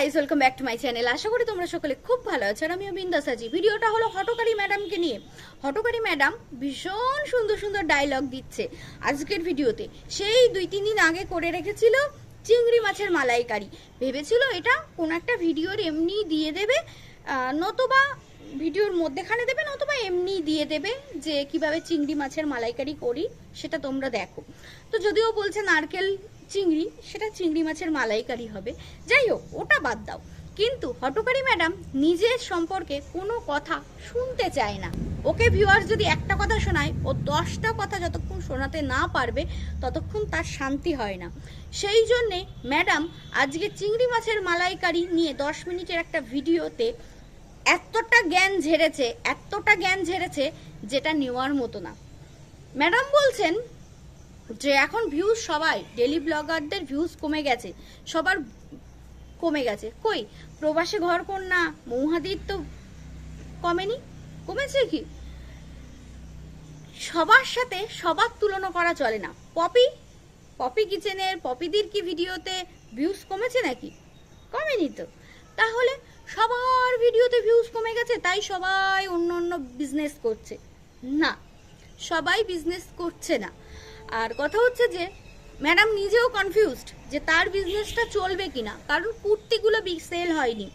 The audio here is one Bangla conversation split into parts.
Guys welcome back to my channel আশা করি তোমরা সকলে খুব ভালো আছো আর আমিও বিন্দাস আছি। ভিডিওটা হলো হটকারী ম্যাডামকে নিয়ে। হটকারী ম্যাডাম ভীষণ সুন্দর সুন্দর ডায়লগ দিচ্ছে আজকের ভিডিওতে। সেই দুই তিন দিন আগে করে রেখেছিল চিংড়ি মাছের মালাইকারি। ভেবেছিল এটা কোনো একটা ভিডিওর এমনি দিয়ে দেবে নতুবা ভিডিওর মধ্যেখানে দেবে, নতুবা এমনি দিয়ে দেবে যে কীভাবে চিংড়ি মাছের মালাইকারি করি, সেটা তোমরা দেখো। তো যদিও বলছে নারকেল চিংড়ি, সেটা চিংড়ি মাছের মালাইকারি হবে। যাই হোক, ওটা বাদ দাও। কিন্তু হটকারী ম্যাডাম নিজের সম্পর্কে কোনো কথা শুনতে চায় না। ওকে ভিউয়ার্স যদি একটা কথা শোনায়, ও দশটা কথা যতক্ষণ শোনাতে না পারবে, ততক্ষণ তার শান্তি হয় না। সেই জন্যে ম্যাডাম আজকে চিংড়ি মাছের মালাইকারি নিয়ে দশ মিনিটের একটা ভিডিওতে এতটা জ্ঞান ঝেড়েছে, এতটা জ্ঞান ঝেড়েছে, যেটা নেওয়ার মতো না। ম্যাডাম বলছেন যে এখন ভিউজ সবাই ডেলি ব্লগারদের ভিউজ কমে গেছে, সবার কমে গেছে। কই? প্রবাসে ঘর কন্যা, মৌহাদির তো কমেনি? কমেছে কি? সবার সাথে সবার তুলনা করা চলে না। পপি? পপি কিচেনের, পপিদির কি ভিডিওতে ভিউজ কমেছে নাকি? কমেনি তো। তাহলে সবার ভিডিওতে ভিউজ কমে গেছে, তাই সবাই অন্য অন্য বিজনেস করছে। না, সবাই বিজনেস করছে না। আর কথা হচ্ছে যে ম্যাডাম নিজেও কনফিউজড যে তার বিজনেসটা চলবে কিনা, কারণ কুর্তিগুলো সেল হয়নি।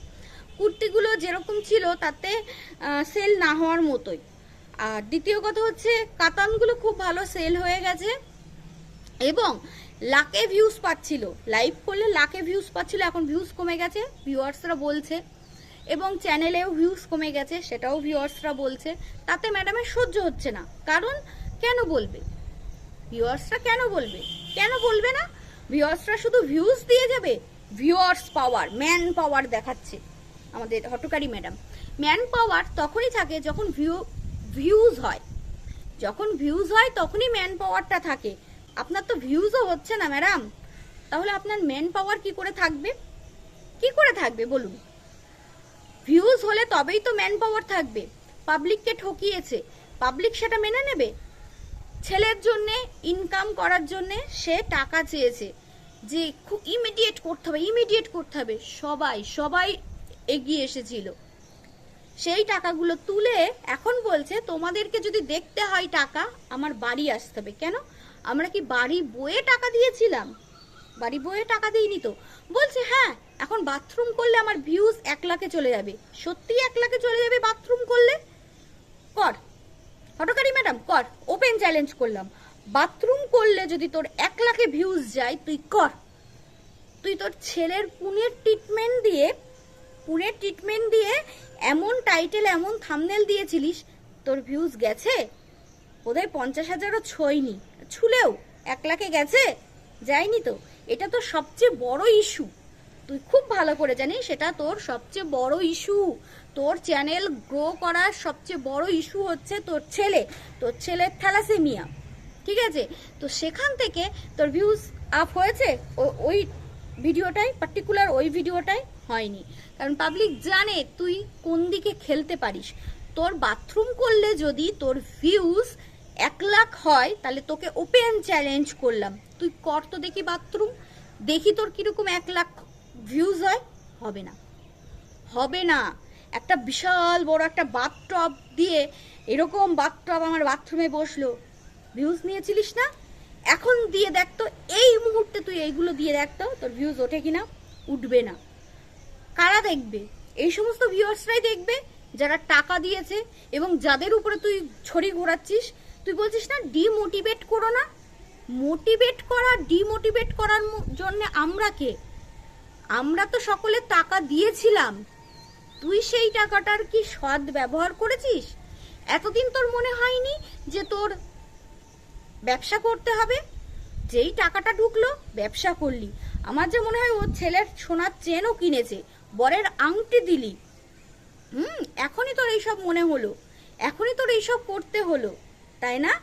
কুর্তিগুলো যেরকম ছিল তাতে সেল না হওয়ার মতোই। আর দ্বিতীয় কথা হচ্ছে, কাতানগুলো খুব ভালো সেল হয়ে গেছে। এবং লাকে ভিউজ পাচ্ছিল। লাইভ করলে লাকে ভিউজ পাচ্ছিল, এখন ভিউজ কমে গেছে ভিউয়ার্সরা বলছে। এবং চ্যানেলেও ভিউজ কমে গেছে, সেটাও ভিউয়ার্সরা বলছে। তাতে ম্যাডামের সহ্য হচ্ছে না। কারণ কেন বলবে? ভিউয়ার্সরা কেন বলবে? কেন বলবে না? ভিউয়ার্সরা শুধু ভিউজ দিয়ে যাবে। ভিউয়ার্স পাওয়ার ম্যান পাওয়ার দেখাচ্ছে আমাদের হটকারী ম্যাডাম ম্যান পাওয়ার তখনই থাকে যখন ভিউ ভিউজ হয়। যখন ভিউজ হয় তখনই ম্যান পাওয়ারটা থাকে। আপনার তো ভিউজও হচ্ছে না ম্যাডাম তাহলে আপনার ম্যান পাওয়ার কি করে থাকবে? কি করে থাকবে, বলুন? ভিউজ হলে তবেই তো ম্যান পাওয়ার থাকবে। পাবলিককে ঠকিয়েছে। পাবলিক সেটা মেনে নেবে? ছেলের জন্য ইনকাম করার জন্য সে টাকা চেয়েছে যে খুব ইমিডিয়েট করতে হবে ইমিডিয়েট করতে হবে। সবাই সবাই এগিয়ে এসেছিল। সেই টাকাগুলো তুলে এখন বলছে, তোমাদেরকে যদি দেখতে হয় টাকা, আমার বাড়ি আসতে হবে। কেন? আমরা কি বাড়ি বয়ে টাকা দিয়েছিলাম? বাড়ি বয়ে টাকা দিইনি তো। বলছে হ্যাঁ এখন বাথরুম করলে আমার ভিউজ এক লাখে চলে যাবে। সত্যি এক লাখে চলে যাবে বাথরুম করলে? কর। হটকারি ম্যাডাম, কর ওপেন চ্যালেঞ্জ করলাম। বাথরুম করলে যদি তোর এক লাখে ভিউজ যায়, তুই কর। তুই তোর ছেলের পুনের ট্রিটমেন্ট দিয়ে, পুনের ট্রিটমেন্ট দিয়ে এমন টাইটেল এমন থামনেল দিয়েছিলিস, তোর ভিউজ গেছে? বোধহয় পঞ্চাশ হাজারও ছয়নি। ছুলেও এক লাখে গেছে? যায়নি তো। এটা তো সবচেয়ে বড় ইস্যু তুই খুব ভালো করে জানিস, সেটা তোর সবচেয়ে বড় ইস্যু তোর চ্যানেল গ্রো করার সবচেয়ে বড় ইস্যু হচ্ছে তোর ছেলে, তোর ছেলের থ্যালাসেমিয়া, ঠিক আছে? তো সেখান থেকে তোর ভিউজ আপ হয়েছে ওই ভিডিওটাই পার্টিকুলার ওই ভিডিওটাই হয়নি। কারণ পাবলিক জানে তুই কোন দিকে খেলতে পারিস। তোর বাথরুম করলে যদি তোর ভিউজ এক লাখ হয়, তাহলে তোকে ওপেন চ্যালেঞ্জ করলাম। তুই কর তো দেখি বাথরুম দেখি তোর কীরকম এক লাখ ভিউজ হয়। হবে না। হবে না। একটা বিশাল বড় একটা বাথটব দিয়ে এরকম বাথটব আমার বাথরুমে বসল। ভিউজ নিয়েছিলিস না? এখন দিয়ে দেখতো এই মুহূর্তে তুই এইগুলো দিয়ে দেখতো তোর ভিউজ ওঠে কিনা? উঠবে না। কারা দেখবে? এই সমস্ত ভিউয়ার্সরাই দেখবে, যারা টাকা দিয়েছে এবং যাদের উপরে তুই ছড়ি ঘোরাচ্ছিস। তুই বলছিস না ডিমোটিভেট করো না? মোটিভেট করা ডিমোটিভেট করার জন্য আমরা কে? আমরা তো সকলে টাকা দিয়েছিলাম। তুই সেই টাকাটার কি সৎ ব্যবহার করেছিস? এতদিন তোর মনে হয়নি যে তোর ব্যবসা করতে হবে? যেই টাকাটা ঢুকলো, ব্যবসা করলি। আমার যে মনে হয় ওর ছেলের সোনার চেনও কিনেছে, বরের আংটি দিলি। হুম, এখনই তোর এইসব মনে হলো। এখনই তোর এইসব করতে হলো, তাই না?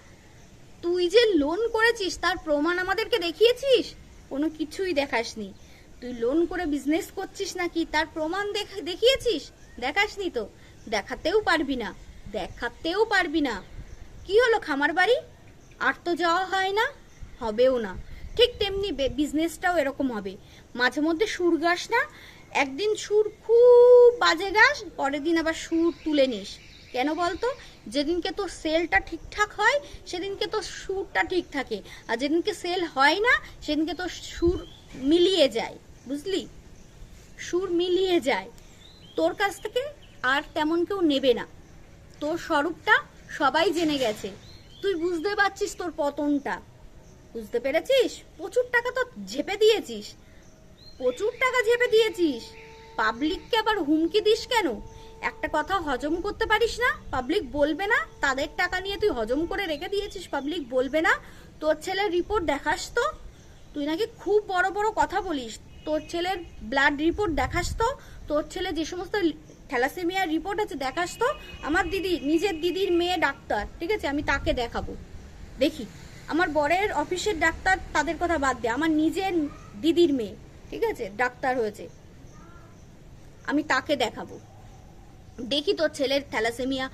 তুই যে লোন করেছিস, তার প্রমাণ আমাদেরকে দেখিয়েছিস? কোনো কিছুই দেখাসনি। তুই লোন করে বিজনেস করছিস নাকি? তার প্রমাণ দেখা দেখিয়েছিস? দেখাসনি তো। দেখাতেও পারবি না। দেখাতেও পারবি না। কি হলো খামার বাড়ি? আর তো যাওয়া হয় না, হবেও না। ঠিক তেমনি বিজনেসটাও এরকম হবে। মাঝে মধ্যে সুর গাস না। একদিন সুর খুব বাজে গাস, পরের দিন আবার সুর তুলে নিস। কেন বলতো? যেদিনকে তোর সেলটা ঠিকঠাক হয়, সেদিনকে তোর সুরটা ঠিক থাকে। আর যেদিনকে সেল হয় না, সেদিনকে তোর সুর মিলিয়ে যায়। বুঝলি? সুর মিলিয়ে যায়। তোর কাছ থেকে আর তেমন কেউ নেবে না। তোর স্বরূপটা সবাই জেনে গেছে। তুই বুঝতে পারছিস তোর পতনটা। বুঝতে পেরেছিস? প্রচুর টাকা তো ঝেপে দিয়েছিস। প্রচুর টাকা ঝেপে দিয়েছিস। পাবলিককে আবার হুমকি দিস কেন? একটা কথা হজম করতে পারিস না? পাবলিক বলবে না? তাদের টাকা নিয়ে তুই হজম করে রেখে দিয়েছিস? পাবলিক বলবে না? তোর ছেলের রিপোর্ট দেখাস তো? তুই নাকি খুব বড় বড় কথা বলিস। তোর ছেলের ব্লাড রিপোর্ট দেখাস তো? তোর ছেলে যে সমস্ত থ্যালাসেমিয়ার রিপোর্ট আছে দেখাস তো? আমার দিদি, নিজের দিদির মেয়ে ডাক্তার, ঠিক আছে? আমি তাকে দেখাবো। দেখি। আমার বরের অফিসের ডাক্তার তাদের কথা বাদ দে। আমার নিজের দিদির মেয়ে, ঠিক আছে? ডাক্তার হয়েছে। আমি তাকে দেখাবো। দেখি তোর ছেলের থ্যালাসেমিয়া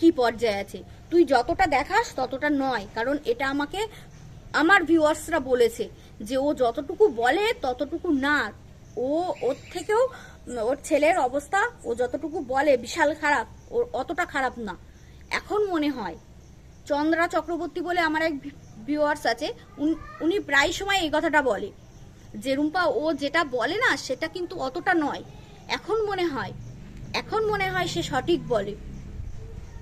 কি পর্যায়ে আছে। তুই যতটা দেখাস ততটা নয়, কারণ এটা আমাকে, আমার ভিউয়ার্সরা বলেছে। যে ও যতটুকু বলে, ততটুকু না। ও, ওর থেকেও, ওর ছেলের অবস্থা, ও যতটুকু বলে, বিশাল খারাপ। ওর অতটা খারাপ না। এখন মনে হয়, চন্দ্রা চক্রবর্তী বলে আমার এক ভিউয়ার্স আছে উন- প্রায় সময় এই কথাটা বলে। যে রুম্পা, ও যেটা বলে না, সেটা কিন্তু অতটা নয়। এখন মনে হয়, এখন মনে হয় সে সঠিক বলে।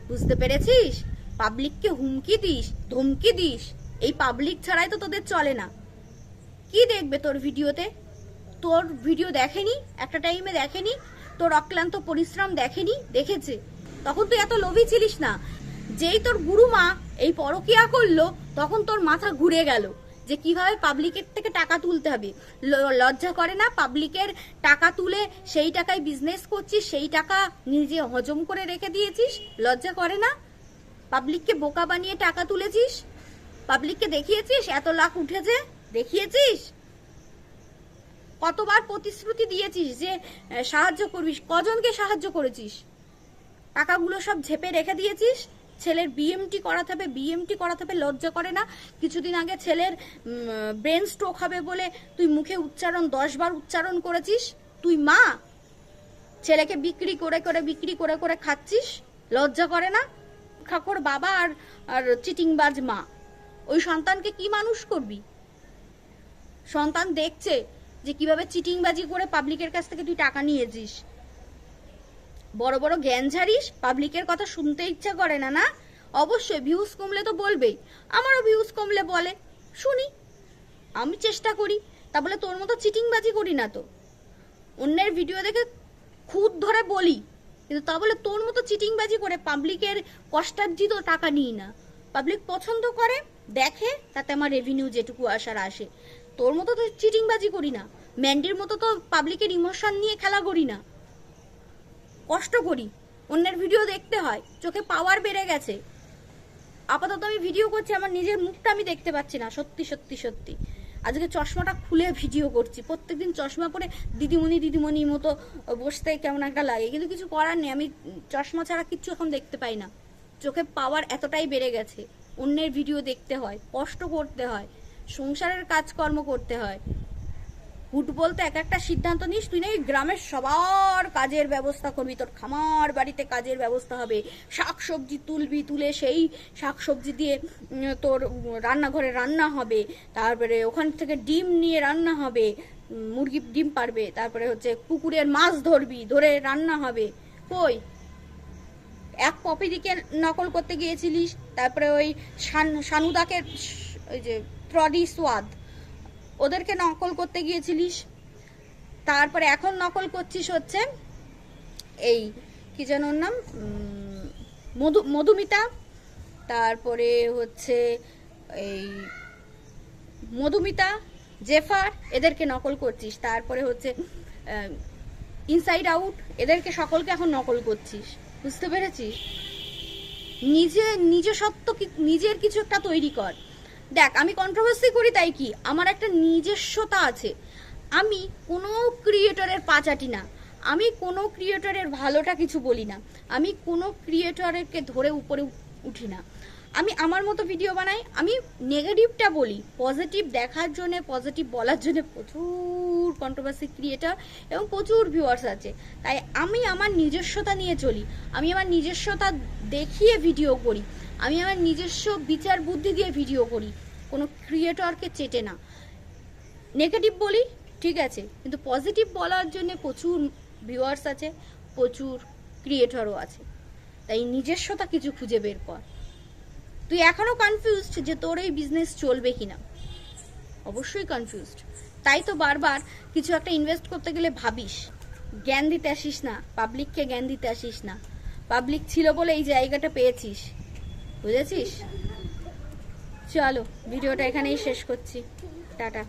বুঝতে পেরেছিস? পাবলিককে হুমকি দিস, ধমকি দিস। এই পাবলিক ছাড়াই তো তোদের চলে না। কি দেখবে তোর ভিডিওতে? তোর ভিডিও দেখেনি, একটা টাইমে দেখেনি, তোর অক্লান্ত পরিশ্রম দেখেনি, দেখেছে? তখন তুই এত লোভী ছিলিস না। যেই তোর গুরুমা এই পরকিয়া করল, তখন তোর মাথা ঘুরে গেল যে কীভাবে পাবলিকের থেকে টাকা তুলতে হবে। লজ্জা করে না? পাবলিকের টাকা তুলে সেই টাকায় বিজনেস করছিস, সেই টাকা নিজে হজম করে রেখে দিয়েছিস? লজ্জা করে না? পাবলিককে বোকা বানিয়ে টাকা তুলেছিস? পাবলিককে দেখিয়েছিস? এত লাখ উঠেছে? দেখিয়েছিস? কতবার প্রতিশ্রুতি দিয়েছিস যে সাহায্য করবি, কজনকে সাহায্য করেছিস? টাকাগুলো সব ঝেপে রেখে দিয়েছিস? ছেলের বিএমটি করাতে হবে বিএমটি করাতে হবে, লজ্জা করে না? কিছুদিন আগে ছেলের ব্রেন স্ট্রোক হবে বলে তুই মুখে উচ্চারণ, দশ বার উচ্চারণ করেছিস? তুই মা? ছেলেকে বিক্রি করে করে, বিক্রি করে করে খাচ্ছিস? লজ্জা করে না? খাকর বাবা আর আর চিটিংবাজ মা। ওই সন্তানকে কি মানুষ করবি? সন্তান দেখছে যে কীভাবে চিটিংবাজি করে পাবলিকের কাছ থেকে তুই টাকা নিয়েছিস। বড় বড় জ্ঞান ঝাড়িস পাবলিকের কথা শুনতে ইচ্ছা করে না না? অবশ্যই ভিউজ কমলে তো বলবেই। আমারও ভিউজ কমলে বলে। শুনি, আমি চেষ্টা করি তা বলে তোর মতো চিটিংবাজি করি না তো। অন্যের ভিডিও দেখে খুদ ধরে বলি, কিন্তু তা বলে তোর মতো চিটিংবাজি করে পাবলিকের কষ্টার্জিত টাকা নিই না। পাবলিক পছন্দ করে, দেখে, তাতে আমার রেভিনিউ যেটুকু আসার আসে। তোর মতো তো চিটিংবাজি করি না। ম্যান্ডির মতো তো পাবলিকের ইমোশন নিয়ে খেলা করি না। কষ্ট করি। অন্যের ভিডিও দেখতে হয়। চোখে পাওয়ার বেড়ে গেছে। আপাতত আমি ভিডিও করছি, আমার নিজের মুখটা আমি দেখতে পাচ্ছি না। সত্যি সত্যি সত্যি। আজকে চশমাটা খুলে ভিডিও করছি। প্রত্যেকদিন চশমা পরে দিদিমণি, দিদিমণির মতো বসতে কেমন একটা লাগে। কিন্তু কিছু করার নেই। আমি চশমা ছাড়া কিচ্ছু এখন দেখতে পাই না। চোখে পাওয়ার এতটাই বেড়ে গেছে। অন্যের ভিডিও দেখতে হয়। কষ্ট করতে হয়। সংসারের কাজকর্ম করতে হয়। হুট বলতে এক একটা সিদ্ধান্ত নিস, তুই নাকি গ্রামের সবার কাজের ব্যবস্থা করবি, তোর খামার বাড়িতে কাজের ব্যবস্থা হবে। শাক সবজি তুলবি, তুলে সেই শাক সবজি দিয়ে তোর রান্নাঘরে রান্না হবে। তারপরে ওখান থেকে ডিম নিয়ে রান্না হবে মুরগি ডিম পারবে। তারপরে হচ্ছে পুকুরের মাছ ধরবি, ধরে রান্না হবে। কই? এক পপিদিকে নকল করতে গিয়েছিলিস, তারপরে ওই শান- শানুদাকে স- ওই যে ট্রডি সোয়াদ। ওদেরকে নকল করতে গিয়েছিলিস। তারপরে এখন নকল করছিস হচ্ছে এই, কি যেন ওর নাম? মধু, মধুমিতা। তারপরে হচ্ছে এই মধুমিতা, জেফার, এদেরকে নকল করছিস। তারপরে হচ্ছে ইনসাইড আউট, এদেরকে সকলকে এখন নকল করছিস। বুঝতে পেরেছিস? নিজে, নিজস্বত্ব নিজের কিছু একটা তৈরি কর। দেখ, আমি কন্ট্রোভার্সি করি তাই কি? আমার একটা নিজস্বতা আছে। আমি কোনো ক্রিয়েটরের পাচাটি না। আমি কোনো ক্রিয়েটরের ভালোটা কিছু বলি না। আমি কোনো ক্রিয়েটরকে ধরে উপরে উঠি না। আমি আমার মতো ভিডিও বানাই, আমি নেগেটিভটা বলি। পজিটিভ দেখার জন্য পজিটিভ বলার জন্য প্রচুর কন্ট্রোভার্সি ক্রিয়েটার এবং প্রচুর ভিউয়ার্স আছে। তাই আমি আমার নিজস্বতা নিয়ে চলি। আমি আমার নিজস্বতা দেখিয়ে ভিডিও করি। আমি আমার নিজস্ব বিচার বুদ্ধি দিয়ে ভিডিও করি। কোনো ক্রিয়েটরকে চেটে না। নেগেটিভ বলি, ঠিক আছে। কিন্তু পজিটিভ বলার জন্য প্রচুর ভিউয়ার্স আছে, প্রচুর ক্রিয়েটরও আছে। তাই নিজস্বতা কিছু খুঁজে বের কর। তুই এখনও কনফিউজড যে তোর এই বিজনেস চলবে কিনা? অবশ্যই কনফিউজড তাই তো বারবার কিছু একটা ইনভেস্ট করতে গেলে ভাবিস। জ্ঞান দিতে আসিস না পাবলিককে জ্ঞান দিতে আসিস না। পাবলিক ছিল বলে এই জায়গাটা পেয়েছিস। বুঝেছিস? চলো, ভিডিওটা এখানেই শেষ করছি। টাটা।